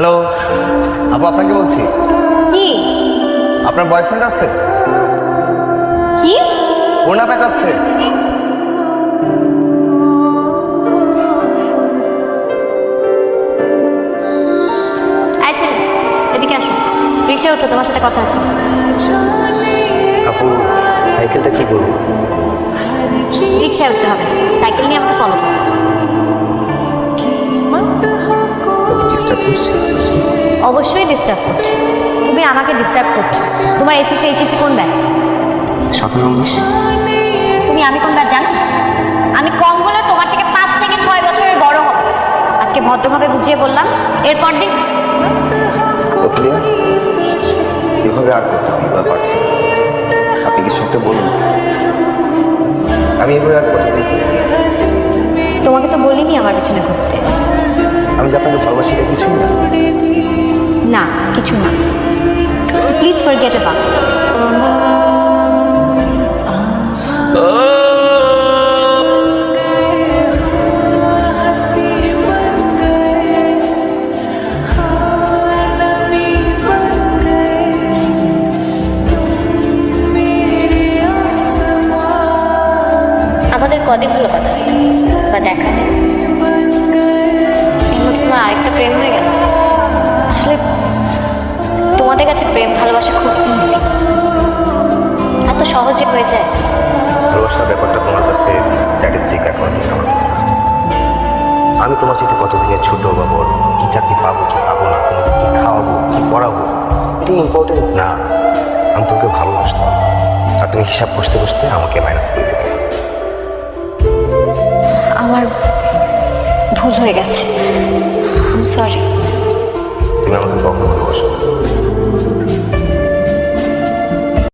Hello আপু আপনাকে বলছি। কি? আপনার বয়ফ্রেন্ড আছে? কি? ওনা পেঁচাচ্ছে। রিক্সা ওঠো তোমার সাথে কথা আছে। আপু সাইকেলটা কি করব রিক্সায় উঠতে হবে। সাইকেল নিয়ে করছি। অবশ্যই ডিস্টার্ব করছ। তুমি আমাকে ডিস্টার্ব করছ। তোমার এসএসসি এইচএসসি কোন ব্যাচ সতেরো উনিশ। তুমি আমি কোন ব্যাচ জানো? আমি কম হলে তোমার থেকে পাঁচ থেকে ছয় বছরের বড় হব। আজকে ভদ্রভাবে বুঝিয়ে বললাম। এরপর দিন। এভাবে আর করতে পারছি আপনি কিছু একটা বলুন। আমি এভাবে আর কতদিন তোমাকে তো বলিনি আমার পিছনে ঘুরতে। আমি আপনাকে ভালোবাসি, এটা কিছুই না। না, কিছু না। প্লিজ ফরগেট অ্যাবাউট আমাদের কদিন হলো কথা বা দেখা। প্রেম ভালোবাসা খুব ইজি এত সহজে হয়ে যায়। ভালোবাসার ব্যাপারটা তোমার কাছে স্ট্যাটিস্টিক এখন আমার কাছে আমি তোমার চাইতে কতদিনের ছোট বা বড়? কি চাকরি পাবো কি পাবো না? তোমাকে কি খাওয়াবো কি পড়াবো? এটা ইম্পর্টেন্ট না আমি তোমাকে ভালোবাসতাম। আর তুমি হিসাব কষতে কষতে আমাকে মাইনাস করে দিতে আমার ভুল হয়ে গেছে। সরি তুমি আমাকে কখনো ভালোবাসো না।